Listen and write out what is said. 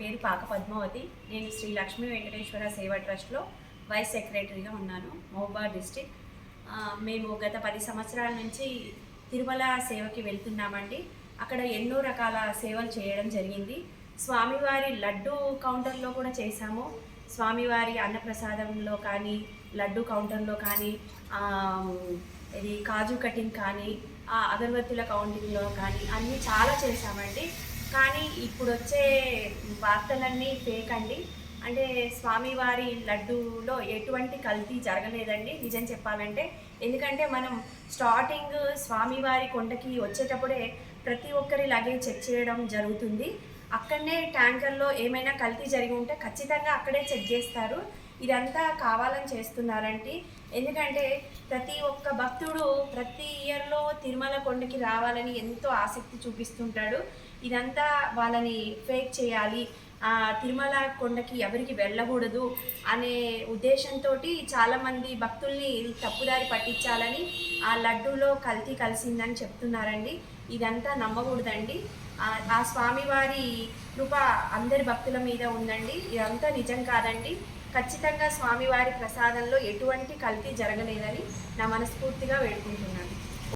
పేరు పాక పద్మావతి. నేను శ్రీ లక్ష్మీ వెంకటేశ్వర సేవా ట్రస్ట్లో వైస్ సెక్రటరీగా ఉన్నాను మహబూబాద్ డిస్టిక్. మేము గత పది సంవత్సరాల నుంచి తిరుమల సేవకి వెళ్తున్నామండి. అక్కడ ఎన్నో రకాల సేవలు చేయడం జరిగింది. స్వామివారి లడ్డు కౌంటర్లో కూడా చేశాము. స్వామివారి అన్నప్రసాదంలో కానీ లడ్డు కౌంటర్లో కానీ ఇది కాజు కటింగ్ కానీ అగరబత్తుల కౌంటింగ్లో కానీ అన్నీ చాలా చేశామండి. కానీ ఇప్పుడు వచ్చే వార్తలన్నీ ఫేక్ అండి. అంటే స్వామివారి లడ్డూలో ఎటువంటి కల్తీ జరగలేదండి నిజం చెప్పాలంటే. ఎందుకంటే మనం స్టార్టింగ్ స్వామివారి కొండకి వచ్చేటప్పుడే ప్రతి ఒక్కరి లగేజ్ చెక్ చేయడం జరుగుతుంది. అక్కడనే ట్యాంకర్లో ఏమైనా కల్తీ జరిగి ఉంటే ఖచ్చితంగా అక్కడే చెక్ చేస్తారు. ఇదంతా కావాలని చేస్తున్నారంటే ఎందుకంటే ప్రతి ఒక్క భక్తుడు ప్రతి ఇయర్లో తిరుమల కొండకి రావాలని ఎంతో ఆసక్తి చూపిస్తుంటాడు. ఇదంతా వాళ్ళని ఫేక్ చేయాలి తిరుమల కొండకి ఎవరికి వెళ్ళకూడదు అనే ఉద్దేశంతో చాలామంది భక్తుల్ని తప్పుదారి పట్టించాలని ఆ లడ్డూలో కల్తీ కలిసిందని చెప్తున్నారండి. ఇదంతా నమ్మకూడదండి. ఆ- ఆ స్వామివారి కృప అందరి భక్తుల మీద ఉందండి. ఇదంతా నిజం కాదండి. ఖచ్చితంగా స్వామివారి ప్రసాదంలో ఎటువంటి కల్తీ జరగలేదని నా మనస్ఫూర్తిగా వేడుకుంటున్నాను.